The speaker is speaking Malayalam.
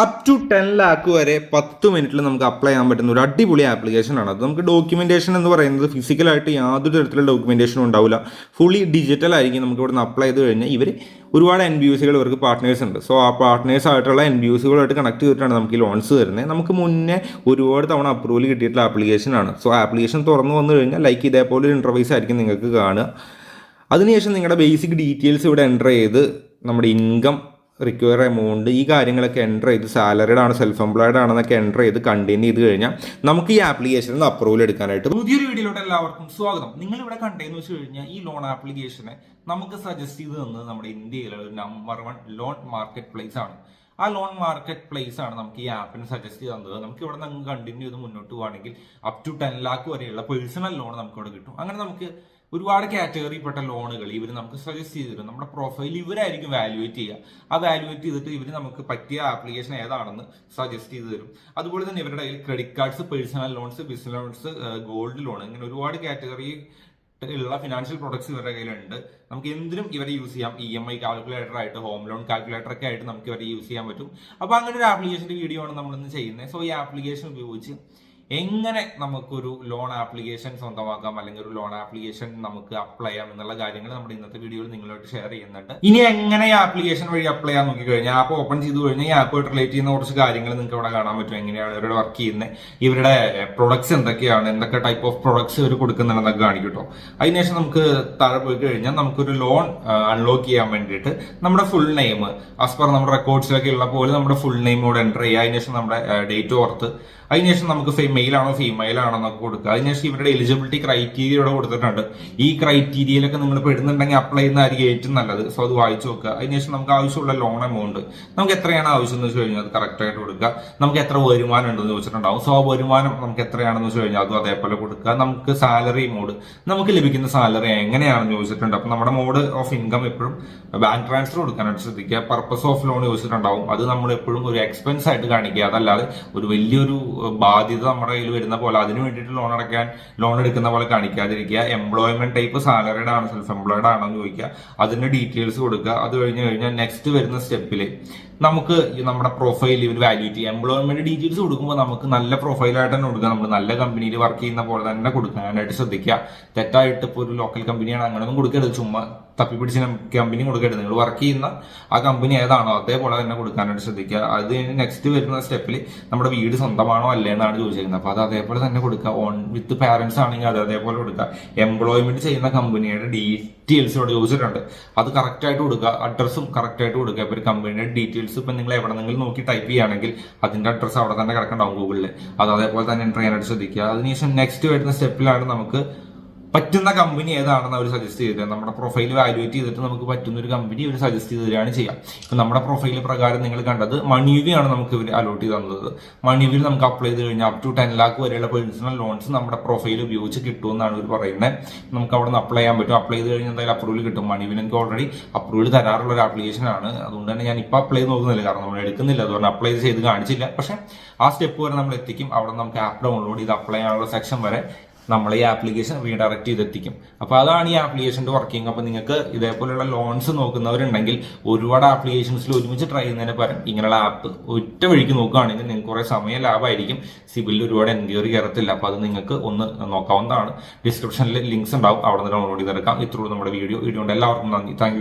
അപ് ടു ടെൻ ലാക്ക് വരെ പത്ത് മിനിറ്റിൽ നമുക്ക് അപ്ലൈ ചെയ്യാൻ പറ്റുന്ന ഒരു അടിപൊളി ആപ്ലിക്കേഷൻ ആണ്. അത് നമുക്ക് ഡോക്യുമെന്റേഷൻ എന്ന് പറയുന്നത് ഫിസിക്കലായിട്ട് യാതൊരു തരത്തിലുള്ള ഡോക്യുമെന്റേഷനും ഉണ്ടാവില്ല. ഫുള്ളി ഡിജിറ്റൽ ആയിരിക്കും നമുക്ക് ഇവിടുന്ന് അപ്ലൈ ചെയ്ത് കഴിഞ്ഞാൽ ഇവർ ഒരുപാട് എൻ ബി യുസികൾ ഇവർക്ക് പാർട്ട്നേഴ്സ് ഉണ്ട്. സോ ആ പാർട്ട്നേഴ്സ് ആയിട്ടുള്ള എൻ ബി യുസികളായിട്ട് കണക്ട് ചെയ്തിട്ടാണ് നമുക്ക് ഈ ലോൺസ് തരുന്നത് നമുക്ക് മുന്നേ ഒരുപാട് തവണ അപ്രൂവൽ കിട്ടിയിട്ടുള്ള ആപ്ലിക്കേഷൻ ആണ്. സോ ആപ്ലിക്കേഷൻ തുറന്നു വന്നു കഴിഞ്ഞാൽ ലൈക്ക് ഇതേപോലെ ഒരു ഇന്റർവൈസ് ആയിരിക്കും നിങ്ങൾക്ക് കാണുക. അതിനുശേഷം നിങ്ങളുടെ ബേസിക് ഡീറ്റെയിൽസ് ഇവിടെ എന്റർ ചെയ്ത് നമ്മുടെ ഇൻകം റിക്വയർ എമൗണ്ട് ഈ കാര്യങ്ങളൊക്കെ എന്റർ ചെയ്ത് സാലറിഡ് ആണ് സെൽഫ് എംപ്ലോയിഡ് ആണെന്നൊക്കെ എന്റർ ചെയ്ത് കണ്ടിന്യൂ ചെയ്ത് കഴിഞ്ഞാൽ നമുക്ക് ഈ ആപ്ലിക്കേഷനിൽ നിന്ന് അപ്രൂവൽ എടുക്കാനായിട്ട് പുതിയൊരു വീഡിയോയിലോട്ട് എല്ലാവർക്കും സ്വാഗതം. നിങ്ങൾ ഇവിടെ കണ്ടെന്ന് വെച്ച് കഴിഞ്ഞാൽ ഈ ലോൺ ആപ്ലിക്കേഷനെ നമുക്ക് സജസ്റ്റ് ചെയ്ത് തന്നത് നമ്മുടെ ഇന്ത്യയിലെ number one loan market place ആണ്. ആ ലോൺ മാർക്കറ്റ് പ്ലേസ് ആണ് നമുക്ക് ഈ ആപ്പിന് സജസ്റ്റ് ചെയ്ത് തന്നത്. നമുക്ക് ഇവിടെ നിന്ന് കണ്ടിന്യൂ ചെയ്ത് മുന്നോട്ട് പോവുകയാണെങ്കിൽ അപ് ടു ടെൻ ലാക്ക് വരെയുള്ള പേഴ്സണൽ ലോൺ നമുക്ക് ഇവിടെ കിട്ടും. അങ്ങനെ നമുക്ക് ഒരുപാട് കാറ്റഗറിപ്പെട്ട ലോണുകൾ ഇവർ നമുക്ക് സജസ്റ്റ് ചെയ്ത് തരും. നമ്മുടെ പ്രൊഫൈൽ ഇവരായിരിക്കും വാലുവേറ്റ് ചെയ്യുക. ആ വാലുവേറ്റ് ചെയ്തിട്ട് ഇവർ നമുക്ക് പറ്റിയ ആപ്ലിക്കേഷൻ ഏതാണെന്ന് സജസ്റ്റ് ചെയ്ത് തരും. അതുപോലെ തന്നെ ഇവരുടെ കയ്യിൽ credit cards personal loans business loans gold loan ഇങ്ങനെ ഒരുപാട് കാറ്റഗറി ഉള്ള ഫിനാൻഷ്യൽ പ്രൊഡക്ട്സ് ഇവരുടെ കയ്യിലുണ്ട്. നമുക്ക് എന്തിനും ഇവരെ യൂസ് ചെയ്യാം. ഇ എം ഐ കാൽക്കുലേറ്റർ ആയിട്ട് ഹോം ലോൺ കാൽക്കുലേറ്റർ ഒക്കെ ആയിട്ട് നമുക്ക് ഇവരെ യൂസ് ചെയ്യാൻ പറ്റും. അപ്പോൾ അങ്ങനെ ഒരു ആപ്ലിക്കേഷന്റെ വീഡിയോ ആണ് നമ്മൾ ഇന്ന് ചെയ്യുന്നത്. സോ ഈ ആപ്ലിക്കേഷൻ ഉപയോഗിച്ച് എങ്ങനെ നമുക്കൊരു ലോൺ ആപ്ലിക്കേഷൻ സ്വന്തമാക്കാം അല്ലെങ്കിൽ ഒരു ലോൺ ആപ്ലിക്കേഷൻ നമുക്ക് അപ്ലൈ ചെയ്യാം എന്നുള്ള കാര്യങ്ങൾ നമ്മുടെ ഇന്നത്തെ വീഡിയോയിൽ നിങ്ങളോട് ഷെയർ ചെയ്യുന്നുണ്ട്. ഇനി എങ്ങനെ ആപ്ലിക്കേഷൻ വഴി അപ്ലൈ ചെയ്യാൻ നോക്കി കഴിഞ്ഞാൽ ആപ്പ് ഓപ്പൺ ചെയ്തു കഴിഞ്ഞാൽ ഈ ആപ്പുമായിട്ട് റിലേറ്റ് ചെയ്യുന്ന കുറച്ച് കാര്യങ്ങൾ നിങ്ങൾക്ക് ഇവിടെ കാണാൻ പറ്റും. എങ്ങനെയാണ് ഇവരുടെ വർക്ക് ചെയ്യുന്നത് ഇവരുടെ പ്രൊഡക്ട്സ് എന്തൊക്കെയാണ് എന്തൊക്കെ ടൈപ്പ് ഓഫ് പ്രൊഡക്ട്സ് ഇവർ കൊടുക്കുന്നുണ്ടെന്നൊക്കെ കാണിക്കും കേട്ടോ അതിനുശേഷം നമുക്ക് താഴെ പോയി കഴിഞ്ഞാൽ നമുക്കൊരു ലോൺ അൺലോക്ക് ചെയ്യാൻ വേണ്ടിയിട്ട് നമ്മുടെ ഫുൾ നെയിം ആസ് നമ്മുടെ റെക്കോർഡ്സിലൊക്കെ ഉള്ള പോലെ നമ്മുടെ ഫുൾ നെയിം ഇവിടെ എന്റർ ചെയ്യുക. അതിനുശേഷം നമ്മുടെ ഡേറ്റ് ഓർത്ത് അതിനുശേഷം നമുക്ക് ആണോ ഫീമെയിൽ ആണോ എന്നൊക്കെ കൊടുക്കുക. അതിനുശേഷം ഇവരുടെ എലിജിബിലിറ്റി ക്രൈറ്റീരിയ ഇവിടെ കൊടുത്തിട്ടുണ്ട്. ഈ ക്രൈറ്റീരിയയിലൊക്കെ നിങ്ങൾ പെടുന്നുണ്ടെങ്കിൽ അപ്ലൈ ചെയ്യുന്നതായിരിക്കും ഏറ്റവും നല്ലത്. സോ അത് വായിച്ചു നോക്കുക. അതിനുശേഷം നമുക്ക് ആവശ്യമുള്ള ലോൺ എമൗണ്ട് നമുക്ക് എത്രയാണ് ആവശ്യം എന്ന് വെച്ച് കഴിഞ്ഞാൽ അത് കറക്റ്റ് ആയിട്ട് കൊടുക്കുക. നമുക്ക് എത്ര വരുമാനം ഉണ്ടെന്ന് ചോദിച്ചിട്ടുണ്ടാവും. സോ ആ വരുമാനം നമുക്ക് എത്രയാണെന്ന് വെച്ച് കഴിഞ്ഞാൽ അതും അതേപോലെ കൊടുക്കുക. നമുക്ക് സാലറി മോഡ് നമുക്ക് ലഭിക്കുന്ന സാലറി എങ്ങനെയാണെന്ന് ചോദിച്ചിട്ടുണ്ട്. അപ്പൊ നമ്മുടെ മോഡ് ഓഫ് ഇൻകം എപ്പോഴും ബാങ്ക് ട്രാൻസ്ഫർ കൊടുക്കാനായിട്ട് ശ്രദ്ധിക്കുക. പർപ്പസ് ഓഫ് ലോൺ ചോദിച്ചിട്ടുണ്ടാവും. അത് നമ്മൾ എപ്പോഴും ഒരു എക്സ്പെൻസ് ആയിട്ട് കാണിക്കുക. അതല്ലാതെ ഒരു വലിയൊരു ബാധ്യത നമ്മുടെ കയ്യിൽ വരുന്ന പോലെ അതിന് വേണ്ടിയിട്ട് ലോൺ അടയ്ക്കാൻ ലോൺ എടുക്കുന്ന പോലെ കാണിക്കാതിരിക്കുക. എംപ്ലോയ്മെന്റ് ടൈപ്പ് സാലറിഡ് ആണ് സെൽഫ് എംപ്ലോയിഡ് ആണോ എന്ന് ചോദിക്കുക. അതിന്റെ ഡീറ്റെയിൽസ് കൊടുക്കുക. അത് കഴിഞ്ഞ് കഴിഞ്ഞാൽ നെക്സ്റ്റ് വരുന്ന സ്റ്റെപ്പിൽ നമുക്ക് നമ്മുടെ പ്രൊഫൈൽ ഇവർ വാല്യൂറ്റ് ചെയ്യാം എംപ്ലോയ്മെന്റ് ഡീറ്റെയിൽസ് കൊടുക്കുമ്പോൾ നമുക്ക് നല്ല പ്രൊഫൈലായിട്ട് തന്നെ കൊടുക്കുക. നമ്മൾ നല്ല കമ്പനിയിൽ വർക്ക് ചെയ്യുന്ന പോലെ തന്നെ കൊടുക്കാനായിട്ട് ശ്രദ്ധിക്കുക. തെറ്റായിട്ട് ഇപ്പോൾ ഒരു ലോക്കൽ കമ്പനിയാണ് അങ്ങനെയൊന്നും കൊടുക്കരുത്. ചുമ്മാ തപ്പിപ്പിടിച്ച് കമ്പനി കൊടുക്കരുത്. നിങ്ങൾ വർക്ക് ചെയ്യുന്ന ആ കമ്പനി ഏതാണോ അതേപോലെ തന്നെ കൊടുക്കാനായിട്ട് ശ്രദ്ധിക്കുക. അത് നെക്സ്റ്റ് വരുന്ന സ്റ്റെപ്പിൽ നമ്മുടെ വീട് സ്വന്തമാണോ അല്ലേ എന്നാണ് ചോദിച്ചിരിക്കുന്നത്. അപ്പോൾ അത് അതേപോലെ തന്നെ കൊടുക്കുക. ഓൺ വിത്ത് പാരന്റ്സ് ആണെങ്കിൽ അത് അതേപോലെ കൊടുക്കുക. എംപ്ലോയ്മെന്റ് ചെയ്യുന്ന കമ്പനിയുടെ ഡീറ്റെയിൽസ് ഇവിടെ ചോദിച്ചിട്ടുണ്ട്. അത് കറക്റ്റ് ആയിട്ട് കൊടുക്കുക. അഡ്രസ്സും കറക്റ്റ് ആയിട്ട് കൊടുക്കുക. ഇപ്പോൾ ഒരു കമ്പനിയുടെ ഡീറ്റെയിൽസ് ഇപ്പം നിങ്ങൾ എവിടെന്നെങ്കിലും നോക്കി ടൈപ്പ് ചെയ്യുകയാണെങ്കിൽ അതിന്റെ അഡ്രസ്സ് അവിടെ തന്നെ കിടക്കണ്ടാവും ഗൂഗിളിൽ അത് അതേപോലെ തന്നെ എന്റർ ചെയ്യാനായിട്ട് ശ്രദ്ധിക്കുക. അതിനുശേഷം നെക്സ്റ്റ് വരുന്ന സ്റ്റെപ്പിലാണ് നമുക്ക് പറ്റുന്ന കമ്പനി ഏതാണെന്ന് അവർ സജസ്റ്റ് ചെയ്തത് നമ്മുടെ പ്രൊഫൈൽ വാലുവേറ്റ് ചെയ്തിട്ട് നമുക്ക് പറ്റുന്ന ഒരു കമ്പനി ഇവർ സജസ്റ്റ് ചെയ്ത് തരികയാണ് ചെയ്യാം. ഇപ്പം നമ്മുടെ പ്രൊഫൈൽ പ്രകാരം നിങ്ങൾ കണ്ടത് മണിയുവിയാണ് നമുക്ക് ഇവർ അലോട്ട് ചെയ്ത് തന്നത്. മണിയുവിൽ നമുക്ക് അപ്ലൈ ചെയ്ത് കഴിഞ്ഞാൽ അപ് ടു ടെൻ ലാക്ക് വരെയുള്ള പേഴ്സണൽ ലോൺസ് നമ്മുടെ പ്രൊഫൈൽ ഉപയോഗിച്ച് കിട്ടുമെന്നാണ് ഇവർ പറയുന്നത് നമുക്ക് അവിടെ നിന്ന് അപ്ലൈ ചെയ്യാൻ പറ്റും. അപ്ലൈ ചെയ്ത് കഴിഞ്ഞാൽ എന്തായാലും അപ്രൂവൽ കിട്ടും. മണിവിൽ എനിക്ക് ഓൾറെഡി അപ്രൂവൽ തരാറുള്ള ഒരു ആപ്ലിക്കേഷൻ ആണ്. അതുകൊണ്ട് തന്നെ ഞാൻ ഇപ്പോൾ അപ്ലൈ നോക്കുന്നില്ല. കാരണം നമ്മൾ എടുക്കുന്നില്ല. അതുകൊണ്ട് അപ്ലൈ ചെയ്ത് കാണിച്ചില്ല. പക്ഷേ ആ സ്റ്റെപ്പ് വരെ നമ്മൾ എത്തിക്കും. അവിടെ നമുക്ക് ആപ്പ് ഡൗൺലോഡ് ചെയ്ത് അപ്ലൈ ചെയ്യാനുള്ള സെക്ഷൻ വരെ നമ്മൾ ഈ ആപ്ലിക്കേഷൻ റീഡയറക്ട് ചെയ്തെത്തിക്കും. അപ്പോൾ അതാണ് ഈ ആപ്ലിക്കേഷന്റെ വർക്കിംഗ് അപ്പോൾ നിങ്ങൾക്ക് ഇതേപോലെയുള്ള ലോൺസ് നോക്കുന്നവരുണ്ടെങ്കിൽ ഒരുപാട് ആപ്ലിക്കേഷൻസിൽ ഒരുമിച്ച് ട്രൈ ചെയ്യുന്നതിന് പകരം ഇങ്ങനെയുള്ള ആപ്പ് ഒറ്റ വഴിക്ക് നോക്കുകയാണെങ്കിൽ നിങ്ങൾക്ക് കുറേ സമയം ലാഭമായിരിക്കും. സിബിലിൽ ഒരുപാട് എൻക്വയറി കയറത്തില്ല. അപ്പോൾ അത് നിങ്ങൾക്ക് ഒന്ന് നോക്കാവുന്നതാണ്. ഡിസ്ക്രിപ്ഷനിൽ ലിങ്ക്സ് ഉണ്ടാവും. അവിടെ നിന്ന് ഡൗൺലോഡ് ചെയ്തെടുക്കാം ഇത്രയുള്ളൂ നമ്മുടെ വീഡിയോ വീഡിയോ ഉണ്ട് എല്ലാവർക്കും നന്ദി. താങ്ക്